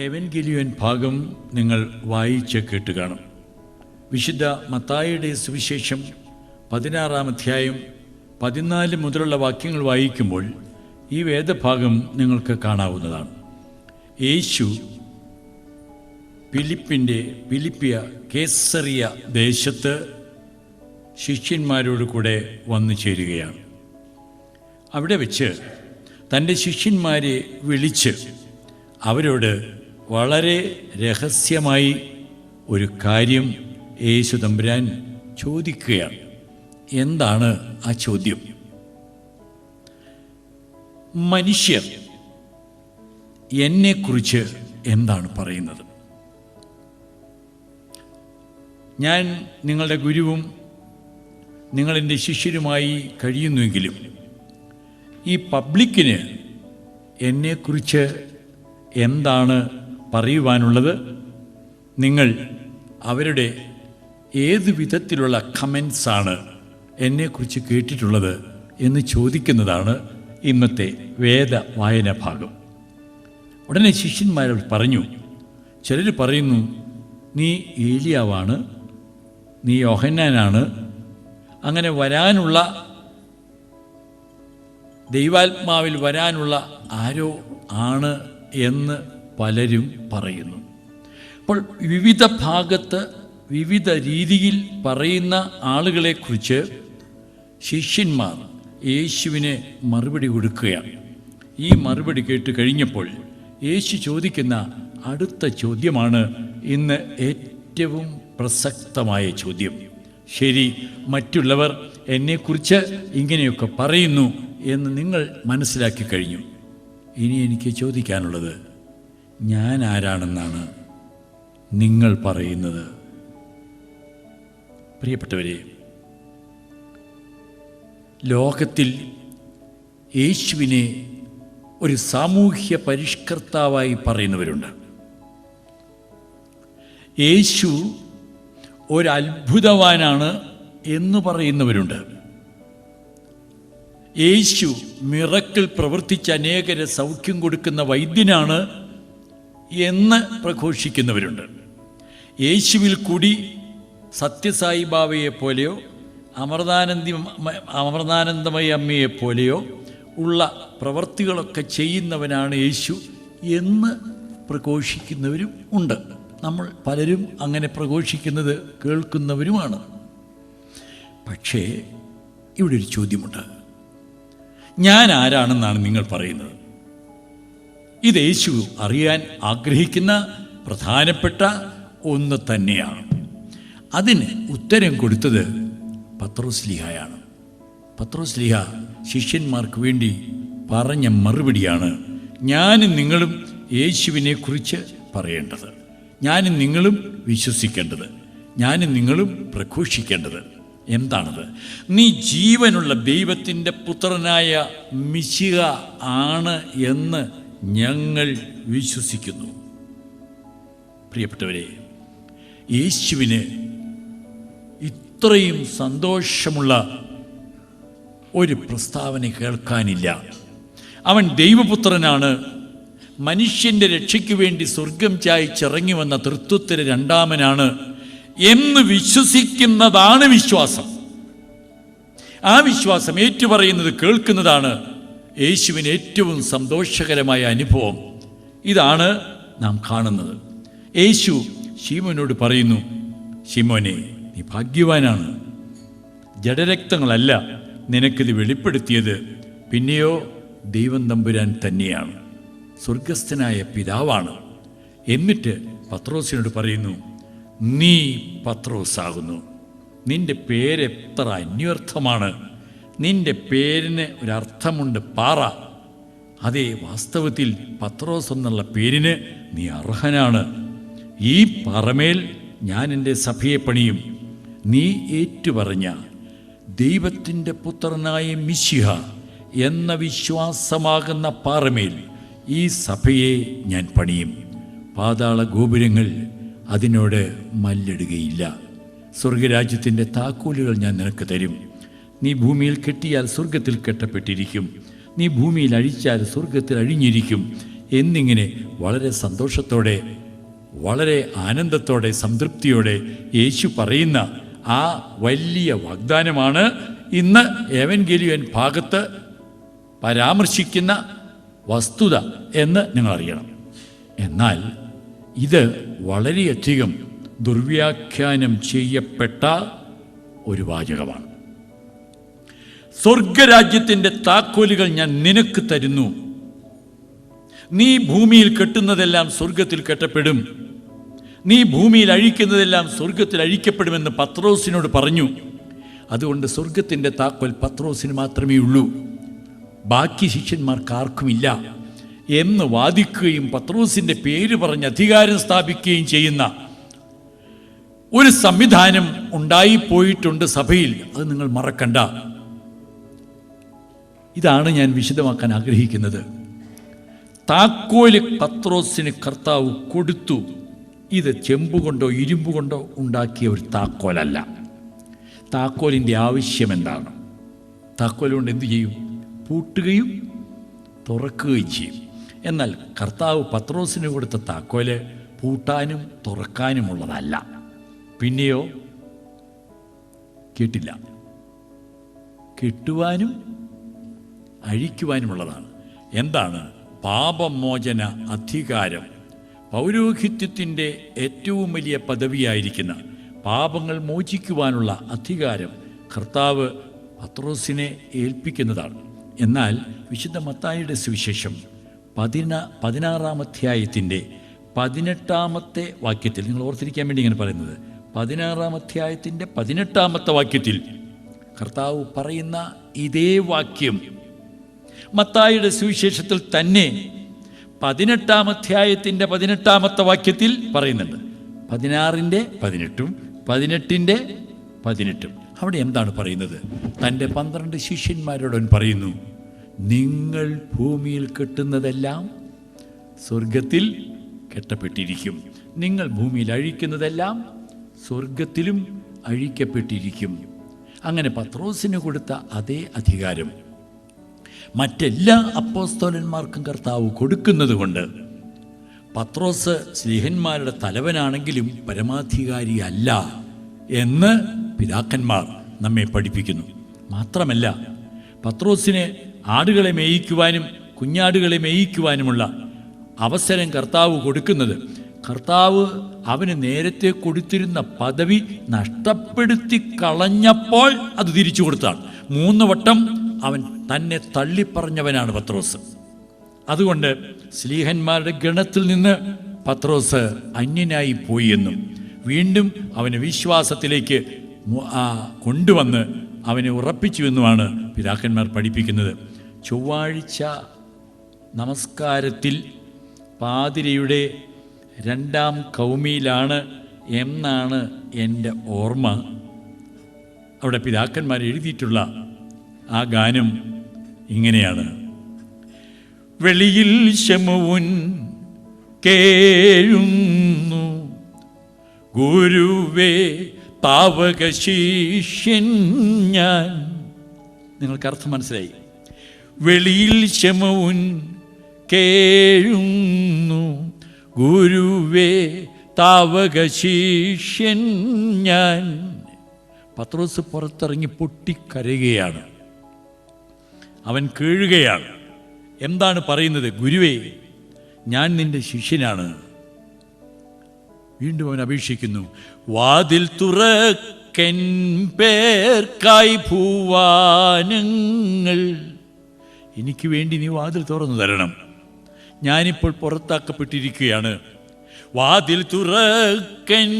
എവൻഗെലിയൻ ഭാഗം നിങ്ങൾ വായിച്ച് കേട്ട് കാണും. വിശുദ്ധ മത്തായിയുടെ സുവിശേഷം പതിനാറാം അധ്യായം പതിനാല് മുതലുള്ള വാക്യങ്ങൾ വായിക്കുമ്പോൾ ഈ വേദഭാഗം നിങ്ങൾക്ക് കാണാവുന്നതാണ്. യേശു ഫിലിപ്പിന്റെ ഫിലിപ്പിയ കേസറിയ ദേശത്ത് ശിഷ്യന്മാരോട് കൂടെ വന്നു ചേരുകയാണ്. അവിടെ വെച്ച് തന്റെ ശിഷ്യന്മാരെ വിളിച്ച് അവരോട് വളരെ രഹസ്യമായി ഒരു കാര്യം യേശു തമ്പുരാൻ ചോദിക്കുകയാണ്. എന്താണ് ആ ചോദ്യം? മനുഷ്യർ എന്നെക്കുറിച്ച് എന്താണ് പറയുന്നത്? ഞാൻ നിങ്ങളുടെ ഗുരുവും നിങ്ങളെന്റെ ശിഷ്യരുമായി കഴിയുന്നുവെങ്കിലും ഈ പബ്ലിക്കിന് എന്നെക്കുറിച്ച് എന്താണ് പറയുവാനുള്ളത് നിങ്ങൾ അവരുടെ ഏത് വിധത്തിലുള്ള കമൻസാണ് എന്നെക്കുറിച്ച് കേട്ടിട്ടുള്ളത് എന്ന് ചോദിക്കുന്നതാണ് ഇന്നത്തെ വേദ വായന ഭാഗം. ഉടനെ ശിഷ്യന്മാരോട് പറഞ്ഞു ചിലർ പറയുന്നു നീ ഏലിയാവാണ് നീ യോഹന്നാനാണ് അങ്ങനെ വരാനുള്ള ദൈവാത്മാവിൽ വരാനുള്ള ആരോ ആണ് എന്ന് പലരും പറയുന്നു. അപ്പോൾ വിവിധ ഭാഗത്ത് വിവിധ രീതിയിൽ പറയുന്ന ആളുകളെക്കുറിച്ച് ശിഷ്യന്മാർ യേശുവിനെ മറുപടി കൊടുക്കുകയാണ്. ഈ മറുപടി കേട്ട് കഴിഞ്ഞപ്പോൾ യേശു ചോദിക്കുന്ന അടുത്ത ചോദ്യമാണ് ഇന്ന് ഏറ്റവും പ്രസക്തമായ ചോദ്യം. ശരി മറ്റുള്ളവർ എന്നെക്കുറിച്ച് ഇങ്ങനെയൊക്കെ പറയുന്നു എന്ന് നിങ്ങൾ മനസ്സിലാക്കി കഴിഞ്ഞു. ഇനി എനിക്ക് ചോദിക്കാനുള്ളത് ഞാൻ ആരാണെന്നാണ് നിങ്ങൾ പറയുന്നത്. പ്രിയപ്പെട്ടവരെ ലോകത്തിൽ യേശുവിനെ ഒരു സാമൂഹ്യ പരിഷ്കർത്താവായി പറയുന്നവരുണ്ട്. യേശു ഒരത്ഭുതവാനാണ് എന്ന് പറയുന്നവരുണ്ട്. യേശു മിറക്കിൽ പ്രവർത്തിച്ച് അനേകരെ സൗഖ്യം കൊടുക്കുന്ന വൈദ്യനാണ് എന്ന് പ്രഘോഷിക്കുന്നവരുണ്ട്. യേശുവിൽ കൂടി സത്യസായിബാബയെ പോലെയോ അമൃതാനന്ദി അമൃതാനന്ദമയ അമ്മയെ പോലെയോ ഉള്ള പ്രവർത്തികളൊക്കെ ചെയ്യുന്നവനാണ് യേശു എന്ന് പ്രഘോഷിക്കുന്നവരും ഉണ്ട്. നമ്മൾ പലരും അങ്ങനെ പ്രഘോഷിക്കുന്നത് കേൾക്കുന്നവരുമാണ്. പക്ഷേ ഇവിടെ ഒരു ചോദ്യമുണ്ട്. ഞാൻ ആരാണെന്നാണ് നിങ്ങൾ പറയുന്നത്? ഇത് യേശു അറിയാൻ ആഗ്രഹിക്കുന്ന പ്രധാനപ്പെട്ട ഒന്ന് തന്നെയാണ്. അതിന് ഉത്തരം കൊടുത്തത് പത്രോസ്ലിഹയാണ് പത്രോസ്ലിഹ ശിഷ്യന്മാർക്ക് വേണ്ടി പറഞ്ഞ മറുപടിയാണ് ഞാനും നിങ്ങളും യേശുവിനെ കുറിച്ച് പറയേണ്ടത്. ഞാനും നിങ്ങളും വിശ്വസിക്കേണ്ടത്. ഞാനും നിങ്ങളും പ്രഘോഷിക്കേണ്ടത് എന്താണത്? നീ ജീവനുള്ള ദൈവത്തിന്റെ പുത്രനായ മിശിക ആണ് എന്ന് ഞങ്ങൾ വിശ്വസിക്കുന്നു. പ്രിയപ്പെട്ടവരെ യേശുവിന് ഇത്രയും സന്തോഷമുള്ള ഒരു പ്രസ്താവന കേൾക്കാനില്ല. അവൻ ദൈവപുത്രനാണ്. മനുഷ്യന്റെ രക്ഷയ്ക്ക് വേണ്ടി സ്വർഗം ചായച്ചിറങ്ങി വന്ന തൃത്വത്തിന് രണ്ടാമനാണ് എന്ന് വിശ്വസിക്കുന്നതാണ് വിശ്വാസം. ആ വിശ്വാസം ഏറ്റുപറയുന്നത് കേൾക്കുന്നതാണ് യേശുവിന് ഏറ്റവും സന്തോഷകരമായ അനുഭവം ഇതാണ് നാം കാണുന്നത്. യേശു ശീമോനോട് പറയുന്നു ശിമോനെ നീ ഭാഗ്യവാനാണ്. ജഡരക്തങ്ങളല്ല നിനക്കിത് വെളിപ്പെടുത്തിയത്. പിന്നെയോ ദൈവം തമ്പുരാൻ തന്നെയാണ്. സ്വർഗസ്ഥനായ പിതാവാണ്. എന്നിട്ട് പത്രോസിനോട് പറയുന്നു നീ പത്രോസാകുന്നു. നിന്റെ പേരെത്ര അന്വർത്ഥമാണ്. നിന്റെ പേരിന് ഒരർത്ഥമുണ്ട് പാറ. അതേ വാസ്തവത്തിൽ പത്രോസ് എന്നുള്ള പേരിന് നീ അർഹനാണ്. ഈ പാറമേൽ ഞാൻ എന്റെ സഭയെ പണിയും. നീ ഏറ്റുപറഞ്ഞ ദൈവത്തിന്റെ പുത്രനായ മിശിഹ എന്ന വിശ്വാസമാകുന്ന പാറമേൽ ഈ സഭയെ ഞാൻ പണിയും. പാതാള ഗോപുരങ്ങൾ അതിനോട് മല്ലിടുകയില്ല. സ്വർഗരാജ്യത്തിന്റെ താക്കോലുകൾ ഞാൻ നിനക്ക് തരും. നീ ഭൂമിയിൽ കെട്ടിയാൽ സ്വർഗത്തിൽ കെട്ടപ്പെട്ടിരിക്കും. നീ ഭൂമിയിൽ അഴിച്ചാൽ സ്വർഗത്തിൽ അഴിഞ്ഞിരിക്കും. എന്നിങ്ങനെ വളരെ സന്തോഷത്തോടെ വളരെ ആനന്ദത്തോടെ സംതൃപ്തിയോടെ യേശു പറയുന്ന ആ വലിയ വാഗ്ദാനമാണ് ഇന്ന് ഏവൻഗേലിയൻ ഭാഗത്ത് പരാമർശിക്കുന്ന വസ്തുത എന്ന് നിങ്ങൾ അറിയണം എന്നാൽ ഇത് വളരെയധികം ദുർവ്യാഖ്യാനം ചെയ്യപ്പെട്ട ഒരു വാചകമാണ്. സ്വർഗരാജ്യത്തിന്റെ താക്കോലുകൾ ഞാൻ നിനക്ക് തരുന്നു. നീ ഭൂമിയിൽ കെട്ടുന്നതെല്ലാം സ്വർഗത്തിൽ കെട്ടപ്പെടും. നീ ഭൂമിയിൽ അഴിക്കുന്നതെല്ലാം സ്വർഗത്തിൽ അഴിക്കപ്പെടുമെന്ന് പത്രോസിനോട് പറഞ്ഞു. അതുകൊണ്ട് സ്വർഗത്തിന്റെ താക്കോൽ പത്രോസിന് മാത്രമേ ഉള്ളൂ. ബാക്കി ശിഷ്യന്മാർക്ക് ആർക്കുമില്ല. എന്ന് വാദിക്കുകയും പത്രോസിന്റെ പേര് പറഞ്ഞ് അധികാരം സ്ഥാപിക്കുകയും ചെയ്യുന്ന ഒരു സംവിധാനം ഉണ്ടായിപ്പോയിട്ടുണ്ട് സഭയിൽ. അത് നിങ്ങൾ മറക്കണ്ട. ഇതാണ് ഞാൻ വിശദമാക്കാൻ ആഗ്രഹിക്കുന്നത്. താക്കോൽ പത്രോസിന് കർത്താവ് കൊടുത്തു. ഇത് ചെമ്പുകൊണ്ടോ ഇരുമ്പ് കൊണ്ടോ ഉണ്ടാക്കിയ ഒരു താക്കോലല്ല. താക്കോലിന്റെ ആവശ്യം എന്താണ്? താക്കോൽ കൊണ്ട് എന്തു ചെയ്യും? പൂട്ടുകയും തുറക്കുകയും ചെയ്യും. എന്നാൽ കർത്താവ് പത്രോസിന് കൊടുത്ത താക്കോൽ പൂട്ടാനും തുറക്കാനുമുള്ളതല്ല. പിന്നെയോ? കേട്ടില്ല. കെട്ടുവാനും അഴിക്കുവാനുമുള്ളതാണ്. എന്താണ്? പാപമോചന അധികാരം. പൗരോഹിത്യത്തിന്റെ ഏറ്റവും വലിയ പദവിയായിരിക്കുന്ന പാപങ്ങൾ മോചിക്കുവാനുള്ള അധികാരം കർത്താവ് പത്രോസിനെ ഏൽപ്പിക്കുന്നതാണ്. എന്നാൽ വിശുദ്ധ മത്തായിയുടെ സുവിശേഷം പതിന പതിനാറാം അധ്യായത്തിന്റെ പതിനെട്ടാമത്തെ വാക്യത്തിൽ നിങ്ങൾ ഓർത്തിരിക്കാൻ വേണ്ടി ഇങ്ങനെ പറയുന്നത് പതിനാറാം അധ്യായത്തിന്റെ പതിനെട്ടാമത്തെ വാക്യത്തിൽ കർത്താവ് പറയുന്ന ഇതേ വാക്യം മത്തായിയുടെ സുവിശേഷത്തിൽ തന്നെ പതിനെട്ടാം അധ്യായത്തിന്റെ പതിനെട്ടാമത്തെ വാക്യത്തിൽ പറയുന്നുണ്ട്. പതിനാറിന്റെ പതിനെട്ടും പതിനെട്ടിന്റെ പതിനെട്ടും. അവിടെ എന്താണ് പറയുന്നത്? തന്റെ പന്ത്രണ്ട് ശിഷ്യന്മാരോടൻ പറയുന്നു നിങ്ങൾ ഭൂമിയിൽ കെട്ടുന്നതെല്ലാം സ്വർഗത്തിൽ കെട്ടപ്പെട്ടിരിക്കും. നിങ്ങൾ ഭൂമിയിൽ അഴിക്കുന്നതെല്ലാം സ്വർഗത്തിലും അഴിക്കപ്പെട്ടിരിക്കും. അങ്ങനെ പത്രോസിന് കൊടുത്ത അതേ അധികാരം. മറ്റെല്ലാ അപ്പോസ്തോലന്മാർക്കും കർത്താവ് കൊടുക്കുന്നത് കൊണ്ട് പത്രോസ് സ്നേഹന്മാരുടെ തലവനാണെങ്കിലും പരമാധികാരി അല്ല എന്ന് പിതാക്കന്മാർ നമ്മെ പഠിപ്പിക്കുന്നു. മാത്രമല്ല പത്രോസിനെ ആടുകളെ മേയിക്കുവാനും കുഞ്ഞാടുകളെ മേയിക്കുവാനുമുള്ള അവസരം കർത്താവ് കൊടുക്കുന്നത് കർത്താവ് അവന് നേരത്തെ കൊടുത്തിരുന്ന പദവി നഷ്ടപ്പെടുത്തി കളഞ്ഞപ്പോൾ അത് തിരിച്ചു കൊടുത്താണ്. മൂന്ന് വട്ടം അവൻ തന്നെ തള്ളിപ്പറഞ്ഞവനാണ് പത്രോസ്. അതുകൊണ്ട് സ്ലീഹന്മാരുടെ ഗണത്തിൽ നിന്ന് പത്രോസ് അന്യനായി പോയി എന്നും വീണ്ടും അവന് വിശ്വാസത്തിലേക്ക് കൊണ്ടുവന്ന് അവനെ ഉറപ്പിച്ചു എന്നുമാണ് പിതാക്കന്മാർ പഠിപ്പിക്കുന്നത്. ചൊവ്വാഴ്ച നമസ്കാരത്തിൽ പാതിരയുടെ രണ്ടാം കൗമിയിലാണ് എന്നാണ് എന്റെ ഓർമ്മ. അവിടെ പിതാക്കന്മാർ എഴുതിയിട്ടുള്ള ആ ഗാനം ഇങ്ങനെയാണ്. വെളിയിൽ ശമുവുൻ കേഴുന്നു. ഗുരുവേ പാവക ശിഷ്യൻ ഞാൻ. നിങ്ങൾക്ക് അർത്ഥം മനസ്സിലായി. വെളിയിൽ ശമവുൻ കേഴുന്നു. ഗുരുവേ താവക ശിഷ്യൻ ഞാൻ. പത്രോസ് പുറത്തിറങ്ങി പൊട്ടിക്കരയുകയാണ്. അവൻ കേഴുകയാണ്. എന്താണ് പറയുന്നത്? ഗുരുവേ ഞാൻ നിന്റെ ശിഷ്യനാണ്. വീണ്ടും അവൻ അപേക്ഷിക്കുന്നു. വാതിൽ തുറക്കൻ പേർക്കായി ഭൂവാനങ്ങൾ എനിക്ക് വേണ്ടി നീ വാതിൽ തുറന്നു തരണം. ഞാനിപ്പോൾ പുറത്താക്കപ്പെട്ടിരിക്കുകയാണ്. വാതിൽ തുറക്കൻ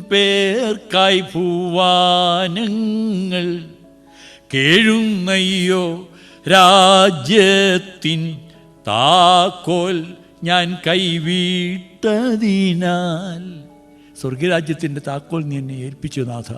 പേർക്കായി ഭൂവാനങ്ങൾ കേഴുന്നയ്യോ രാജ്യത്തിൻ താക്കോൽ ഞാൻ കൈവിട്ടതിനാൽ. സ്വർഗരാജ്യത്തിന്റെ താക്കോൽ നീ എന്നെ ഏൽപ്പിച്ചു നാഥ.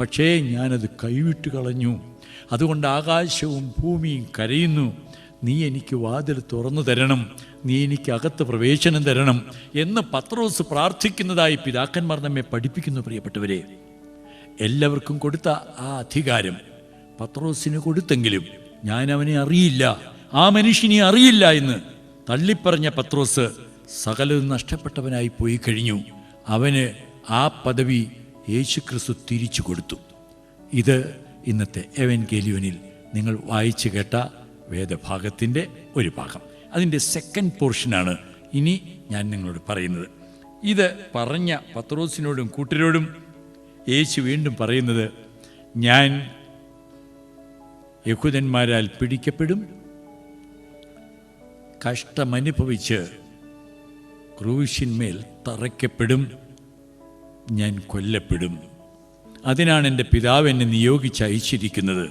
പക്ഷേ ഞാനത് കൈവിട്ട് കളഞ്ഞു. അതുകൊണ്ട് ആകാശവും ഭൂമിയും കരയുന്നു. നീ എനിക്ക് വാതിൽ തുറന്നു തരണം. നീ എനിക്ക് അകത്ത് പ്രവേശനം തരണം എന്ന് പത്രോസ് പ്രാർത്ഥിക്കുന്നതായി പിതാക്കന്മാർ നമ്മെ പഠിപ്പിക്കുന്നു പ്രിയപ്പെട്ടവരെ. എല്ലാവർക്കും കൊടുത്ത ആ അധികാരം പത്രോസിന് കൊടുത്തെങ്കിലും ഞാൻ അവനെ അറിയില്ല. ആ മനുഷ്യനെ അറിയില്ല എന്ന് തള്ളിപ്പറഞ്ഞ പത്രോസ് സകലതും നഷ്ടപ്പെട്ടവനായി പോയി കഴിഞ്ഞു. അവന് ആ പദവി യേശുക്രിസ്തു തിരിച്ചു കൊടുത്തു. ഇത് ഇന്നത്തെ എവൻ കേലിയോനിൽ നിങ്ങൾ വായിച്ചു കേട്ട വേദഭാഗത്തിന്റെ ഒരു ഭാഗം. അതിന്റെ സെക്കൻഡ് പോർഷനാണ് ഇനി ഞാൻ നിങ്ങളോട് പറയുന്നത്. ഇത് പറഞ്ഞ പത്രോസിനോടും കൂട്ടരോടും യേശു വീണ്ടും പറയുന്നത് ഞാൻ യഹൂദന്മാരാൽ പിടിക്കപ്പെടും. കഷ്ടമനുഭവിച്ച് ക്രൂശിന്മേൽ തറയ്ക്കപ്പെടും. ഞാൻ കൊല്ലപ്പെടും. അതിനാണ് എന്റെ പിതാവ് എന്നെ നിയോഗിച്ച് അയച്ചിരിക്കുന്നത്.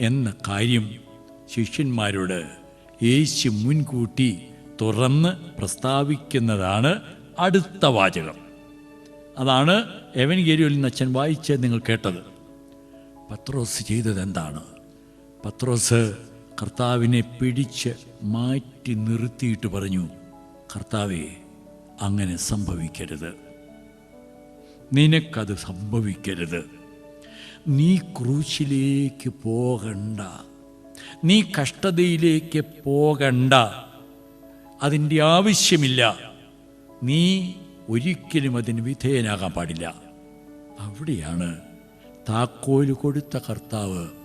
എന്ന കാര്യം ശിഷ്യന്മാരോട് യേശു മുൻകൂട്ടി തുറന്ന് പ്രസ്താവിക്കുന്നതാണ് അടുത്ത വാചകം. അതാണ് എവൻ ഗേരിയിൽ അച്ഛൻ വായിച്ച് നിങ്ങൾ കേട്ടത്. പത്രോസ് ചെയ്തത് എന്താണ് പത്രോസ് കർത്താവിനെ പിടിച്ച് മാറ്റി നിർത്തിയിട്ട് പറഞ്ഞു കർത്താവെ അങ്ങനെ സംഭവിക്കരുത്. നിനക്കത് സംഭവിക്കരുത്. നീ ക്രൂശിലേക്ക് പോകണ്ട. നീ കഷ്ടതയിലേക്ക് പോകണ്ട. അതിന്റെ ആവശ്യമില്ല. നീ ഒരിക്കലും അതിന് വിധേയനാകാൻ പാടില്ല. അവിടെയാണ് താക്കോൽ കൊടുത്ത കർത്താവ്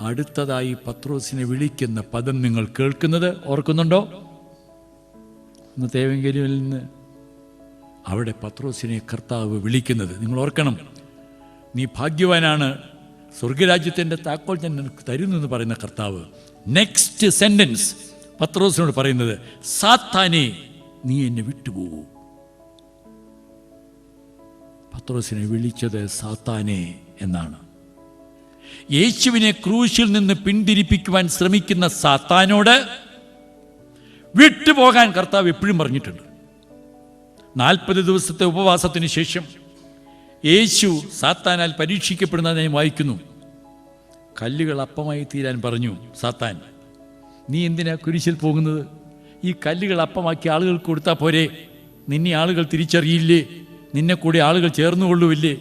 അടുത്തതായി പത്രോസിനെ വിളിക്കുന്ന പദം നിങ്ങൾ കേൾക്കുന്നത് ഓർക്കുന്നുണ്ടോ? ഇന്ന് തേവെങ്കിലും നിന്ന് അവിടെ പത്രോസിനെ കർത്താവ് വിളിക്കുന്നത് നിങ്ങൾ ഓർക്കണം. നീ ഭാഗ്യവാനാണ്. സ്വർഗരാജ്യത്തിന്റെ താക്കോൽ ഞാൻ നിനക്ക് തരുന്നു എന്ന് പറയുന്ന കർത്താവ്. നെക്സ്റ്റ് സെന്റൻസ് പത്രോസിനോട് പറയുന്നത് സാത്താനെ നീ എന്നെ വിട്ടുപോകൂ. പത്രോസിനെ വിളിച്ചത് സാത്താനെ എന്നാണ്. യേശുവിനെ ക്രൂശിൽ നിന്ന് പിന്തിരിപ്പിക്കുവാൻ ശ്രമിക്കുന്ന സാത്താനോട് വിട്ടുപോകാൻ കർത്താവ് എപ്പോഴും പറഞ്ഞിട്ടുണ്ട്. നാൽപ്പത് ദിവസത്തെ ഉപവാസത്തിന് ശേഷം യേശു സാത്താനാൽ പരീക്ഷിക്കപ്പെടുന്നത് ഞാൻ വായിക്കുന്നു. കല്ലുകൾ അപ്പമായി തീരാൻ പറഞ്ഞു സാത്താൻ നീ എന്തിനാ കുരിശിൽ പോകുന്നത്? ഈ കല്ലുകൾ അപ്പമാക്കി ആളുകൾക്ക് കൊടുത്താൽ പോരെ? നിന്നെ ആളുകൾ തിരിച്ചറിയില്ലേ? നിന്നെ കൂടെ ആളുകൾ ചേർന്നുകൊള്ളുവില്ലേ?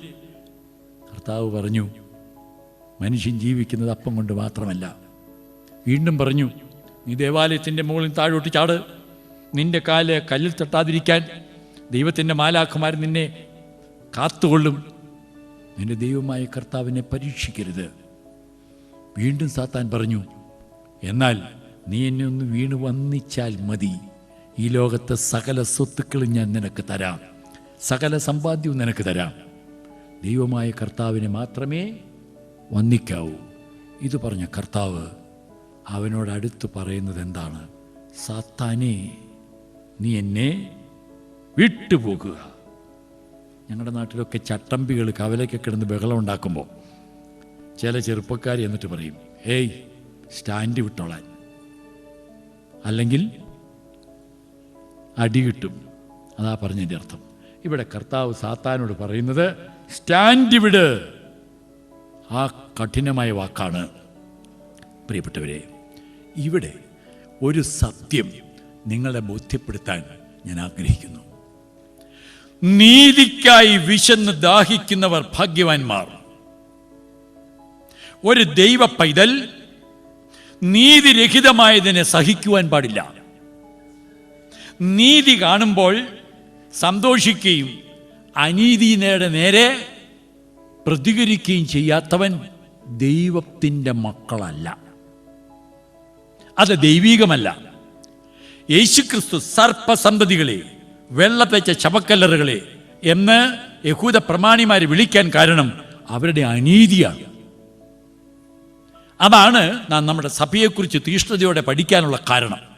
കർത്താവ് പറഞ്ഞു മനുഷ്യൻ ജീവിക്കുന്നത് അപ്പം കൊണ്ട് മാത്രമല്ല. വീണ്ടും പറഞ്ഞു നീ ദേവാലയത്തിന്റെ മുകളിൽ താഴോട്ട് ചാട്. നിന്റെ കാൽ കല്ലിൽ തട്ടാതിരിക്കാൻ ദൈവത്തിന്റെ മാലാഖമാർ നിന്നെ കാത്തുകൊള്ളും. നിന്റെ ദൈവമായ കർത്താവിനെ പരീക്ഷിക്കരുത്. വീണ്ടും സാത്താൻ പറഞ്ഞു എന്നാൽ നീ എന്നെ ഒന്ന് വീണ് വന്നിച്ചാൽ മതി. ഈ ലോകത്തെ സകല സ്വത്തുക്കളും ഞാൻ നിനക്ക് തരാം. സകല സമ്പാദ്യവും നിനക്ക് തരാം. ദൈവമായ കർത്താവിനെ മാത്രമേ വന്നിക്കാവൂ ഇത് പറഞ്ഞ കർത്താവ് അവനോട് അടുത്ത് പറയുന്നത് എന്താണ് സാത്താനെ നീ എന്നെ വിട്ടുപോകുക. ഞങ്ങളുടെ നാട്ടിലൊക്കെ ചട്ടമ്പികൾ കവലയ്ക്ക് കിടന്ന് ബഹളം ഉണ്ടാക്കുമ്പോൾ ചില ചെറുപ്പക്കാർ എന്നിട്ട് പറയും ഏയ് സ്റ്റാൻഡ് വിട്ടോളാൻ. അല്ലെങ്കിൽ അടി കിട്ടും. അതാ പറഞ്ഞതിന്റെ അർത്ഥം. ഇവിടെ കർത്താവ് സാത്താനോട് പറയുന്നത് സ്റ്റാൻഡ് വിട്. ആ കഠിനമായ വാക്കാണ്. പ്രിയപ്പെട്ടവരെ ഇവിടെ ഒരു സത്യം നിങ്ങളെ ബോധ്യപ്പെടുത്താൻ ഞാൻ ആഗ്രഹിക്കുന്നു. നീതിക്കായി വിശന്ന് ദാഹിക്കുന്നവർ ഭാഗ്യവാന്മാർ. ഒരു ദൈവ പൈതൽ നീതിരഹിതമായതിനെ സഹിക്കുവാൻ പാടില്ല. നീതി കാണുമ്പോൾ സന്തോഷിക്കുകയും അനീതിയുടെ നേരെ പ്രതികരിക്കുകയും ചെയ്യാത്തവൻ ദൈവത്തിന്റെ മക്കളല്ല. അത് ദൈവീകമല്ല. യേശുക്രിസ്തു സർപ്പസന്തതികളെ വെള്ളത്തേച്ച ശവക്കല്ലറുകളെ എന്ന് യഹൂദ പ്രമാണിമാരെ വിളിക്കാൻ കാരണം അവരുടെ അനീതിയാണ്. അതാണ് നാം നമ്മുടെ സഭയെക്കുറിച്ച് തീഷ്ണതയോടെ പഠിക്കാനുള്ള കാരണം.